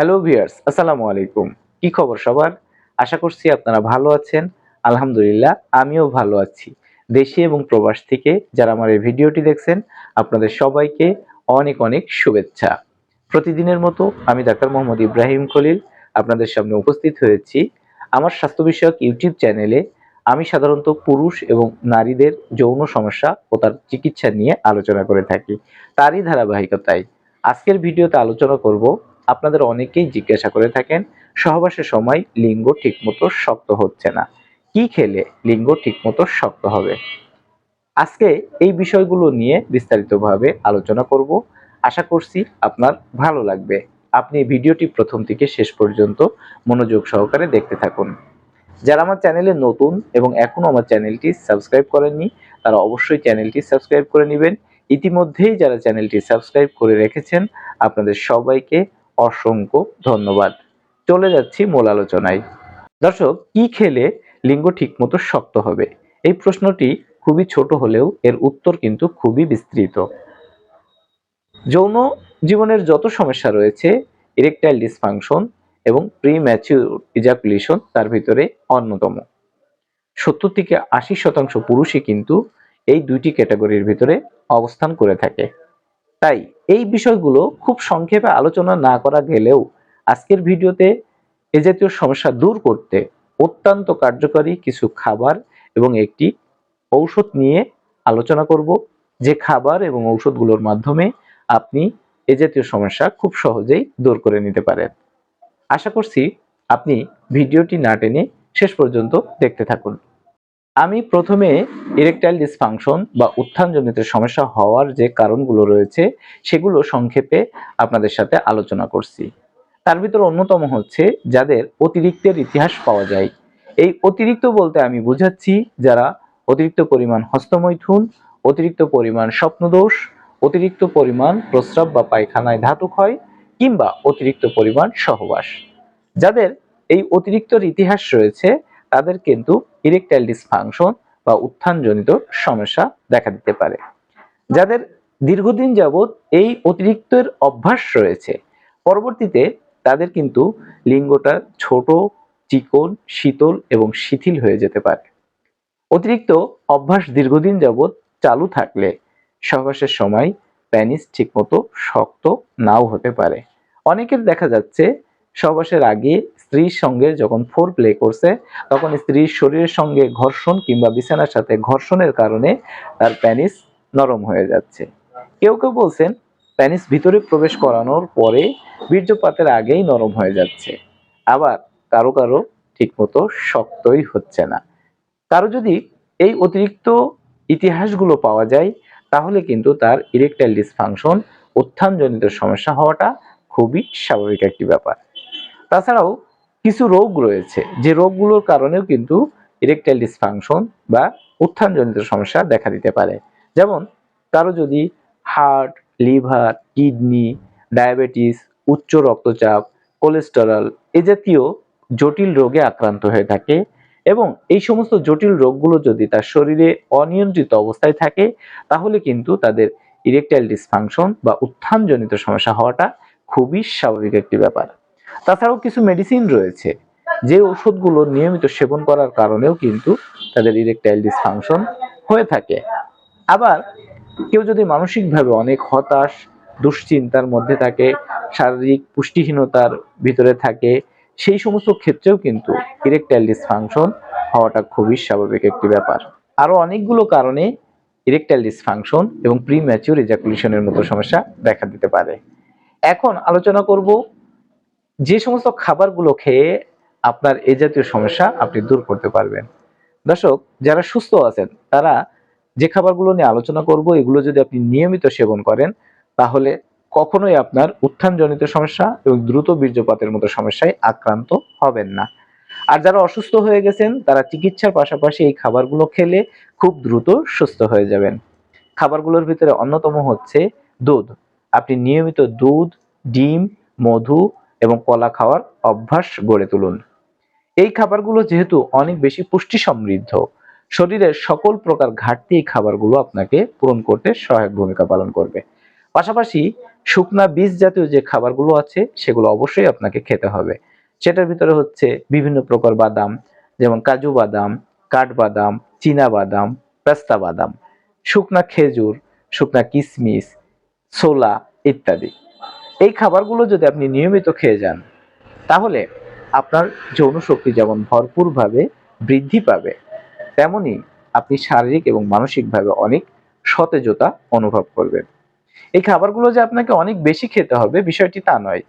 Hello viewers আসসালামু আলাইকুম। কি খবর সবার? আশা করছি আপনারা ভালো আছেন। আলহামদুলিল্লাহ, আমিও ভালো আছি। দেশে এবং প্রবাস থেকে যারা আমার এই ভিডিওটি দেখছেন, আপনাদের সবাইকে অনেক অনেক শুভেচ্ছা। প্রতিদিনের মতো আমি ডাক্তার মোহাম্মদ ইব্রাহিম খলিল আপনাদের সামনে উপস্থিত হয়েছি। আমার স্বাস্থ্য বিষয়ক ইউটিউব চ্যানেলে আমি সাধারণত পুরুষ এবং নারীদের যৌন সমস্যা ও তার চিকিৎসা নিয়ে আলোচনা করে থাকি। তারই ধারাবাহিকতায় আজকের ভিডিওতে আলোচনা করব আপনাদের অনেকেই জিজ্ঞাসা করে থাকেন, সহবাসের সময় লিঙ্গ ঠিকমতো শক্ত হচ্ছে না। কি খেলে লিঙ্গ ঠিকমতো শক্ত হবে? আজকে এই বিষয়গুলো নিয়ে বিস্তারিতভাবে আলোচনা করব। আশা করছি আপনার ভালো লাগবে। আপনি ভিডিওটি প্রথম থেকে শেষ পর্যন্ত মনোযোগ সহকারে দেখতে থাকুন। যারা আমার চ্যানেলে নতুন এবং এখনও আমার চ্যানেলটি সাবস্ক্রাইব করেননি, তারা অবশ্যই চ্যানেলটি সাবস্ক্রাইব করে নেবেন। ইতিমধ্যেই যারা চ্যানেলটি সাবস্ক্রাইব করে রেখেছেন, আপনাদের সবাইকে অসংখ্য ধন্যবাদ। চলে যাচ্ছি মূল আলোচনায়। দর্শক, কি খেলে লিঙ্গ ঠিকমতো শক্ত হবে? এই প্রশ্নটি খুবই ছোট হলেও এর উত্তর কিন্তু খুবই বিস্তৃত। যৌন জীবনের যত সমস্যা রয়েছে ইরেকটাইল ডিসফাংশন এবং প্রি ম্যাচিউর ইজাকুলেশন তার ভিতরে অন্যতম। সত্তর থেকে আশি শতাংশ পুরুষই কিন্তু এই দুইটি ক্যাটাগরির ভিতরে অবস্থান করে থাকে। তাই এই বিষয়গুলো খুব সংক্ষেপে আলোচনা না করা গেলেও আজকের ভিডিওতে এ জাতীয় সমস্যা দূর করতে অত্যন্ত কার্যকরী কিছু খাবার এবং একটি ঔষধ নিয়ে আলোচনা করব। যে খাবার এবং ঔষধগুলোর মাধ্যমে আপনি এ জাতীয় সমস্যা খুব সহজেই দূর করে নিতে পারেন। আশা করছি আপনি ভিডিওটি না টেনে শেষ পর্যন্ত দেখতে থাকুন। আমি প্রথমে ইরেকটাইল ডিসফাংশন বা উত্থানজনিত সমস্যা হওয়ার যে কারণগুলো রয়েছে, সেগুলো সংক্ষেপে আপনাদের সাথে আলোচনা করছি। তার ভিতর অন্যতম হচ্ছে যাদের অতিরিক্তের ইতিহাস পাওয়া যায়। এই অতিরিক্ত বলতে আমি বুঝাচ্ছি যারা অতিরিক্ত পরিমাণ হস্তমৈথুন, অতিরিক্ত পরিমাণ স্বপ্নদোষ, অতিরিক্ত পরিমাণ প্রস্রাব বা পায়খানায় ধাতু ক্ষয় কিংবা অতিরিক্ত পরিমাণ সহবাস। যাদের এই অতিরিক্তর ইতিহাস রয়েছে, তাদের কিন্তু ইরেকটাইল ডিসফাংশন বা উত্থানজনিত সমস্যা দেখা দিতে পারে। যাদের দীর্ঘদিন যাবৎ এই অতিরিক্তের অভ্যাস রয়েছে, পরবর্তীতে তাদের কিন্তু লিঙ্গটা ছোট, চিকন, শীতল এবং শিথিল হয়ে যেতে পারে। অতিরিক্ত অভ্যাস দীর্ঘদিন যাবৎ চালু থাকলে সহবাসের সময় প্যানিস ঠিকমতো শক্ত নাও হতে পারে। অনেকের দেখা যাচ্ছে সহবাসের আগে স্ত্রীর সঙ্গে যখন ফোর প্লে করছে, তখন স্ত্রীর শরীরের সঙ্গে ঘর্ষণ কিংবা বিছানার সাথে ঘর্ষণের কারণে তার প্যানিস নরম হয়ে যাচ্ছে। কেউ কেউ বলছেন প্যানিস ভিতরে প্রবেশ করানোর পরে বীর্যপাতের আগেই নরম হয়ে যাচ্ছে। আবার কারও কারও ঠিকমতো শক্তই হচ্ছে না। কারও যদি এই অতিরিক্ত ইতিহাসগুলো পাওয়া যায়, তাহলে কিন্তু তার ইরেকটাইল ডিসফাংশন উত্থানজনিত সমস্যা হওয়াটা খুবই স্বাভাবিক একটি ব্যাপার। তাছাড়াও কিছু রোগ রয়েছে। যে রোগগুলোর কারণেও কিন্তু ইরেকটাইল ডিসফাংশন বা উত্থানজনিত সমস্যা দেখা দিতে পারে। যেমন, কারও যদি হার্ট লিভার কিডনি ডায়াবেটিস উচ্চ রক্তচাপ কোলেস্টেরল এ জাতীয় জটিল রোগে আক্রান্ত হয়ে থাকে এবং এই সমস্ত জটিল রোগগুলো যদি তার শরীরে অনিয়ন্ত্রিত অবস্থায় থাকে, তাহলে কিন্তু তাদের ইরেকটাইল ডিসফাংশন বা উত্থানজনিত সমস্যা হওয়াটা খুবই স্বাভাবিক একটি ব্যাপার। তাছাড়াও কিছু মেডিসিন রয়েছে, যে ওষুধগুলো নিয়মিত সেবন করার কারণেও কিন্তু তাদের ইরেকটাইল ডিসফাংশন হয়ে থাকে। আবার কেউ যদি মানসিকভাবে অনেক হতাশ, দুশ্চিন্তার মধ্যে থাকে, শারীরিক পুষ্টিহীনতার ভিতরে থাকে, সেই সমস্ত ক্ষেত্রেও কিন্তু ইরেকটাইল ডিসফাংশন হওয়াটা খুবই স্বাভাবিক একটি ব্যাপার। আরও অনেকগুলো কারণে ইরেকটাইল ডিসফাংশন এবং প্রি ম্যাচিউর ইজাকুলেশনের মতো সমস্যা দেখা দিতে পারে। এখন আলোচনা করব যে সমস্ত খাবারগুলো খেয়ে আপনার এ জাতীয় সমস্যা আপনি দূর করতে পারবেন। দর্শক, যারা সুস্থ আছেন, তারা যে খাবারগুলো নিয়ে আলোচনা করব, এগুলো যদি আপনি নিয়মিত সেবন করেন, তাহলে কখনোই আপনার উত্থানজনিত সমস্যা এবং দ্রুত বীর্যপাতের মতো সমস্যায় আক্রান্ত হবেন না। আর যারা অসুস্থ হয়ে গেছেন, তারা চিকিৎসার পাশাপাশি এই খাবারগুলো খেলে খুব দ্রুত সুস্থ হয়ে যাবেন। খাবারগুলোর ভিতরে অন্যতম হচ্ছে দুধ। আপনি নিয়মিত দুধ, ডিম, মধু এবং কলা খাওয়ার অভ্যাস গড়ে তুলুন। এই খাবারগুলো যেহেতু অনেক বেশি পুষ্টি সমৃদ্ধ, শরীরের সকল প্রকার ঘাটতি এই খাবারগুলো আপনাকে পূরণ করতে সহায়ক ভূমিকা পালন করবে। পাশাপাশি শুকনা বীজ জাতীয় যে খাবারগুলো আছে, সেগুলো অবশ্যই আপনাকে খেতে হবে। সেটার ভিতরে হচ্ছে বিভিন্ন প্রকার বাদাম, যেমন কাজু বাদাম, কাঠবাদাম, চীনা বাদাম, পেস্তা বাদাম, শুকনা খেজুর, শুকনা কিশমিশ ছোলা ইত্যাদি। এই খাবারগুলো যদি আপনি নিয়মিত খেয়ে যান, তাহলে আপনার যৌন শক্তি যেমন ভরপুরভাবে বৃদ্ধি পাবে, তেমনি আপনি শারীরিক এবং মানসিকভাবে অনেক সতেজতা অনুভব করবেন। এই খাবারগুলো যে আপনাকে অনেক বেশি খেতে হবে, বিষয়টি তা নয়।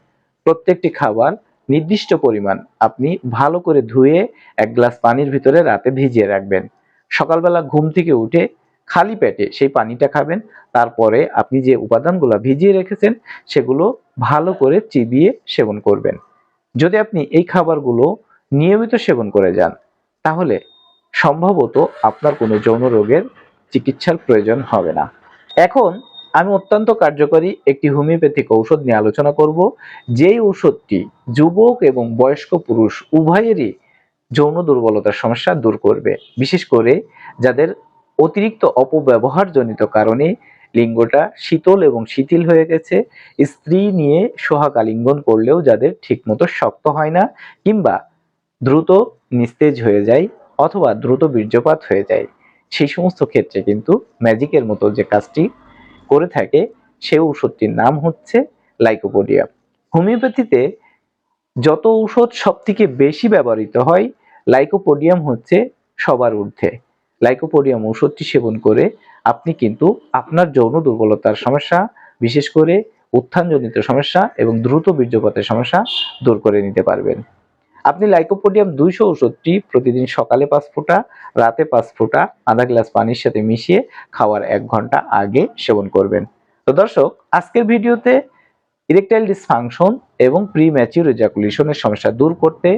প্রত্যেকটি খাবার নির্দিষ্ট পরিমাণ আপনি ভালো করে ধুয়ে এক গ্লাস পানির ভিতরে রাতে ভিজিয়ে রাখবেন। সকালবেলা ঘুম থেকে উঠে খালি পেটে সেই পানিটা খাবেন। তারপরে আপনি যে উপাদানগুলো ভিজিয়ে রেখেছেন, সেগুলো ভালো করে চিবিয়ে সেবন করবেন। যদি আপনি এই খাবারগুলো নিয়মিত সেবন করে যান, তাহলে সম্ভবত আপনার কোনো যৌন রোগের চিকিৎসার প্রয়োজন হবে না। এখন আমি অত্যন্ত কার্যকরী একটি হোমিওপ্যাথিক ঔষধ নিয়ে আলোচনা করব, যেই ঔষধটি যুবক এবং বয়স্ক পুরুষ উভয়েরই যৌন দুর্বলতার সমস্যা দূর করবে। বিশেষ করে যাদের অতিরিক্ত অপব্যবহারজনিত কারণে লিঙ্গটা শীতল এবং শিথিল হয়ে গেছে। স্ত্রী নিয়ে সোহাগ আলিঙ্গন করলেও যাদের ঠিকমতো শক্ত হয় না কিংবা দ্রুত নিস্তেজ হয়ে যায় অথবা দ্রুত বীর্যপাত হয়ে যায়, সেই সমস্ত ক্ষেত্রে কিন্তু ম্যাজিকের মতো যে কাজটি করে থাকে, সে ঔষধটির নাম হচ্ছে লাইকোপোডিয়াম। হোমিওপ্যাথিতে যত ঔষধ সব থেকে বেশি ব্যবহৃত হয়, লাইকোপোডিয়াম হচ্ছে সবার ঊর্ধ্বে। লাইকোপোডিয়াম ঔষধটি সেবন করে আপনি কিন্তু আপনার যৌন দুর্বলতার সমস্যা, বিশেষ করে উত্থানজনিত সমস্যা এবং দ্রুত বীর্যপাতের সমস্যা দূর করে নিতে পারবেন। আপনি লাইকোপোডিয়াম দুইশো ওষুধটি প্রতিদিন সকালে পাঁচ ফোঁটা, রাতে পাঁচ ফোঁটা, আধা গ্লাস পানির সাথে মিশিয়ে খাওয়ার এক ঘণ্টা আগে সেবন করবেন। তো দর্শক, আজকের ভিডিওতে ইরেকটাইল ডিসফাংশন এবং প্রি ম্যাচিউর এজাকুলেশনের সমস্যা দূর করতে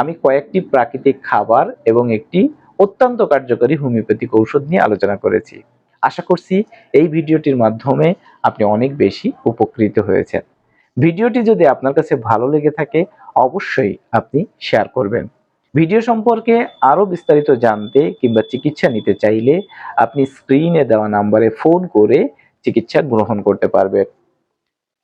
আমি কয়েকটি প্রাকৃতিক খাবার এবং একটি অত্যন্ত কার্যকরী হোমিওপ্যাথিক ঔষধ নিয়ে আলোচনা করেছি। আশা করছি এই ভিডিওটির মাধ্যমে আপনি অনেক বেশি উপকৃত হয়েছেন। ভিডিওটি যদি আপনার কাছে ভালো লেগে থাকে, অবশ্যই আপনি শেয়ার করবেন। ভিডিও সম্পর্কে আরও বিস্তারিত জানতে কিংবা চিকিৎসা নিতে চাইলে আপনি স্ক্রিনে দেওয়া নাম্বারে ফোন করে চিকিৎসা গ্রহণ করতে পারবেন।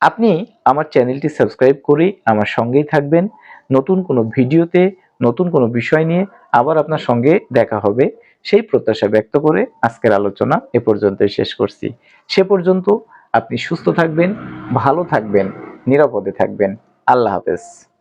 আপনি আমার চ্যানেলটি সাবস্ক্রাইব করে আমার সঙ্গেই থাকবেন। নতুন কোনো ভিডিওতে, নতুন কোনো বিষয় নিয়ে আবার আপনার সঙ্গে দেখা হবে। সেই প্রত্যাশা ব্যক্ত করে আজকের আলোচনা এ পর্যন্ত শেষ করছি। সে পর্যন্ত আপনি সুস্থ থাকবেন, ভালো থাকবেন, নিরাপদে থাকবেন। আল্লাহ হাফেজ।